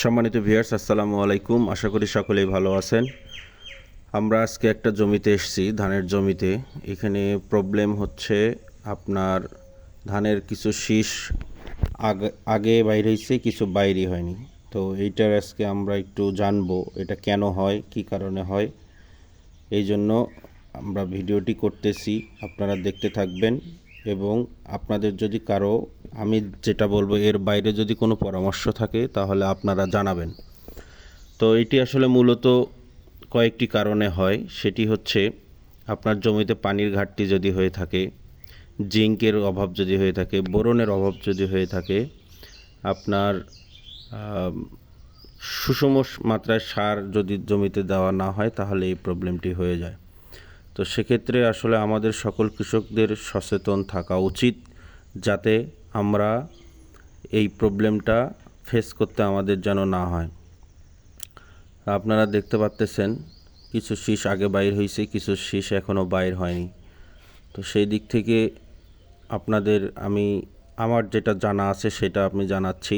সম্মানিত ভিউয়ার্স, আসসালামু আলাইকুম। আশা করি সকলেই ভালো আছেন। আমরা আজকে একটা জমিতে এসেছি, ধানের জমিতে। এখানে প্রবলেম হচ্ছে আপনার ধানের কিছু শীষ আগে আগে বাইরে হয়েছে, কিছু বাইরে হয়নি। তো এইটার আজকে আমরা একটু জানব, এটা কেন হয়, কি কারণে হয়। এই জন্য আমরা ভিডিওটি করতেছি, আপনারা দেখতে থাকবেন। এবং আপনাদের যদি কারও আমি যেটা বলব, এর বাইরে যদি কোনো পরামর্শ থাকে, তাহলে আপনারা জানাবেন। তো এটি আসলে মূলত কয়েকটি কারণে হয়। সেটি হচ্ছে, আপনার জমিতে পানির ঘাটতি যদি হয়ে থাকে, জিঙ্কের অভাব যদি হয়ে থাকে, বোরনের অভাব যদি হয়ে থাকে, আপনার সুষম মাত্রায় সার যদি জমিতে দেওয়া না হয়, তাহলে এই প্রবলেমটি হয়ে যায়। তো সেক্ষেত্রে আসলে আমাদের সকল কৃষকদের সচেতন থাকা উচিত, যাতে আমরা এই প্রবলেমটা ফেস করতে আমাদের যেন না হয়। আপনারা দেখতে পাচ্তেছেন কিছু শীষ আগে বাইর হয়েছে কিছু শীষ এখনও বাইর হয়নি। তো সেই দিক থেকে আপনাদের আমি, আমার যেটা জানা আছে সেটা আমি জানাচ্ছি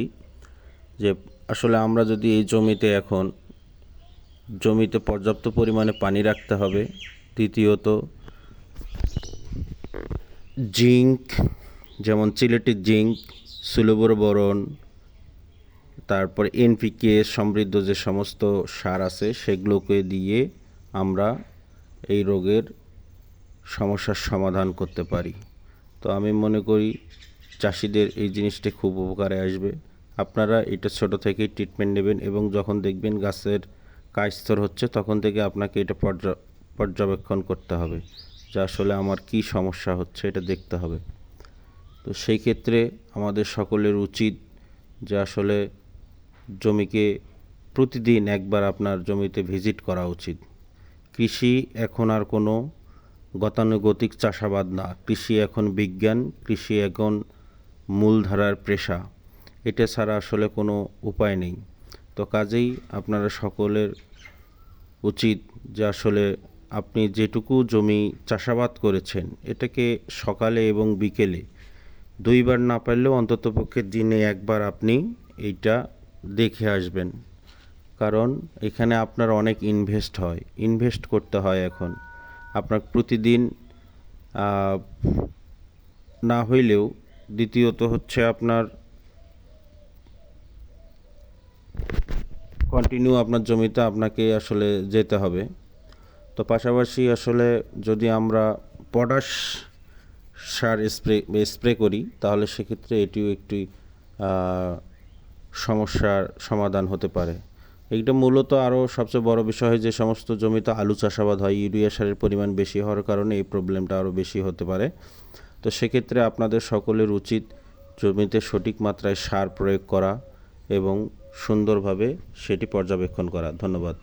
যে আসলে আমরা যদি এই জমিতে এখন, জমিতে পর্যাপ্ত পরিমাণে পানি রাখতে হবে, দ্বিতীয়ত জিঙ্ক যেমন চিলেটিক জিঙ্ক সুলভর বরণ তারপর এনপিকে সমৃদ্ধ যে সমস্ত সার আছে সেগুলোকে দিয়ে আমরা এই রোগের সমস্যার সমাধান করতে পারি। তো আমি মনে করি চাষিদের এই জিনিসটি খুব উপকারে আসবে। আপনারা এটা ছোট থেকেই ট্রিটমেন্ট নেবেন এবং যখন দেখবেন গাছের কাজস্তর হচ্ছে, তখন থেকে আপনাকে এটা পর্যা- পর্যবেক্ষণ করতে হবে যে আসলে আমার কি সমস্যা হচ্ছে, এটা দেখতে হবে। তো সেই ক্ষেত্রে আমাদের সকলের উচিত যে আসলে জমিকে প্রতিদিন একবার আপনার জমিতে ভিজিট করা উচিত। কৃষি এখন আর কোনো গতানুগতিক চাষাবাদ না। কৃষি এখন বিজ্ঞান, কৃষি এখন মূলধারার পেশা। এটা ছাড়া আসলে কোনো উপায় নেই। তো কাজেই আপনারা সকলের উচিত যে আসলে আপনি যেটুকু জমি চাষাবাদ করেছেন, এটাকে সকালে এবং বিকেলে দুইবার না পারলেও অন্ততপক্ষে দিনে একবার আপনি এইটা দেখে আসবেন। কারণ এখানে আপনার অনেক ইনভেস্ট হয়। ইনভেস্ট করতে হয় এখন। আপনার প্রতিদিন না হইলেও দ্বিতীয়ত হচ্ছে আপনার কন্টিনিউ আপনার জমিতে আপনাকে আসলে যেতে হবে। তো পাশাপাশি আসলে যদি আমরা পটাশ সার স্প্রে স্প্রে করি, তাহলে সেক্ষেত্রে এটিও একটি সমস্যার সমাধান হতে পারে। এইটা মূলত আরও সবচেয়ে বড় বিষয় যে সমস্ত জমিতে আলু চাষাবাদ হয়, ইউরিয়া সারের পরিমাণ বেশি হওয়ার কারণে এই প্রবলেমটা আরও বেশি হতে পারে। তো সেক্ষেত্রে আপনাদের সকলের উচিত জমিতে সঠিক মাত্রায় সার প্রয়োগ করা এবং সুন্দরভাবে সেটি পর্যবেক্ষণ করা। ধন্যবাদ।